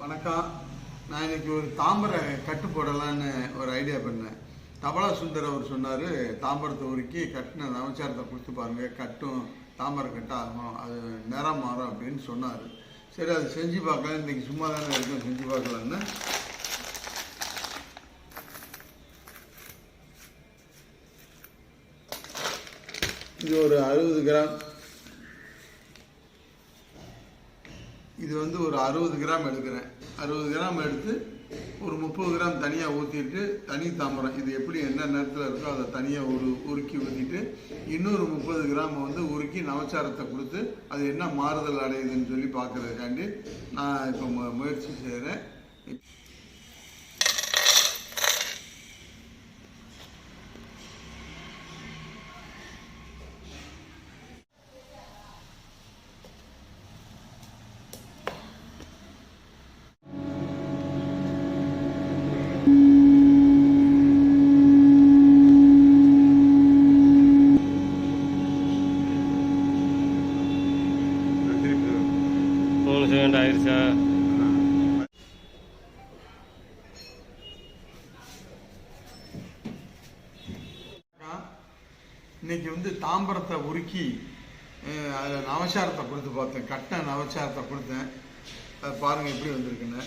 வணக்கம். நான் இன்னைக்கு ஒரு தாம்பரை கட்டு போடலான்னு ஒரு ஐடியா பண்ணேன். தபலா சுந்தர் அவர் சொன்னார் தாம்பரத்தை உருக்கி கட்டின நவச்சாரத்தை கொடுத்து பாருங்க கட்டும் தாம்பரம் கட்ட ஆகும் அது நிறம் மாறும் அப்படின்னு சொன்னார். சரி அதை செஞ்சு பார்க்கலாம் இன்றைக்கி சும்மா தானே இருக்கும் செஞ்சு பார்க்கலான்னு இது ஒரு அறுபது கிராம். இது வந்து ஒரு அறுபது கிராம் எடுக்கிறேன். அறுபது கிராம் எடுத்து ஒரு முப்பது கிராம் தனியாக ஊற்றிட்டு தனி தாம்பரம். இது எப்படி என்ன நேரத்தில் இருக்கோ அதை தனியாக ஒரு உருக்கி ஊற்றிட்டு இன்னொரு முப்பது கிராம் வந்து உருக்கி நவச்சாரத்தை கொடுத்து அது என்ன மாறுதல் அடையுதுன்னு சொல்லி பார்க்குறதுக்காண்டி நான் இப்போ முயற்சி செய்கிறேன் மூணு செகண்ட் ஆயிடுச்சா இன்னைக்கு வந்து தாம்பரத்தை உருக்கி அதில் நவச்சாரத்தை கொடுத்து பார்த்தேன். கட்ட நவச்சாரத்தை கொடுத்தேன். அதை பாருங்கள் எப்படி வந்திருக்குன்னு.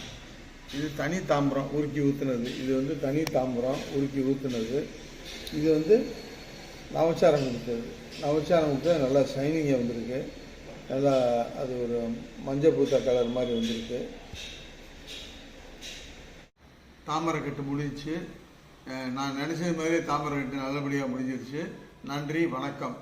இது தனி தாம்பரம் உருக்கி ஊற்றுனது இது வந்து தனி தாம்பரம் உருக்கி ஊற்றுனது இது வந்து நவச்சாரம் கொடுத்தது. நவச்சாரம் கொடுத்தது நல்லா ஷைனிங்காக வந்திருக்கு. நல்லா அது ஒரு மஞ்சள் பூத்த கலர் மாதிரி வந்திருக்கு. தாமரை கட்டு முடிஞ்சிச்சு. நான் நினச்சது மாதிரி தாமரை கட்டு நல்லபடியாக முடிஞ்சிருச்சு. நன்றி வணக்கம்.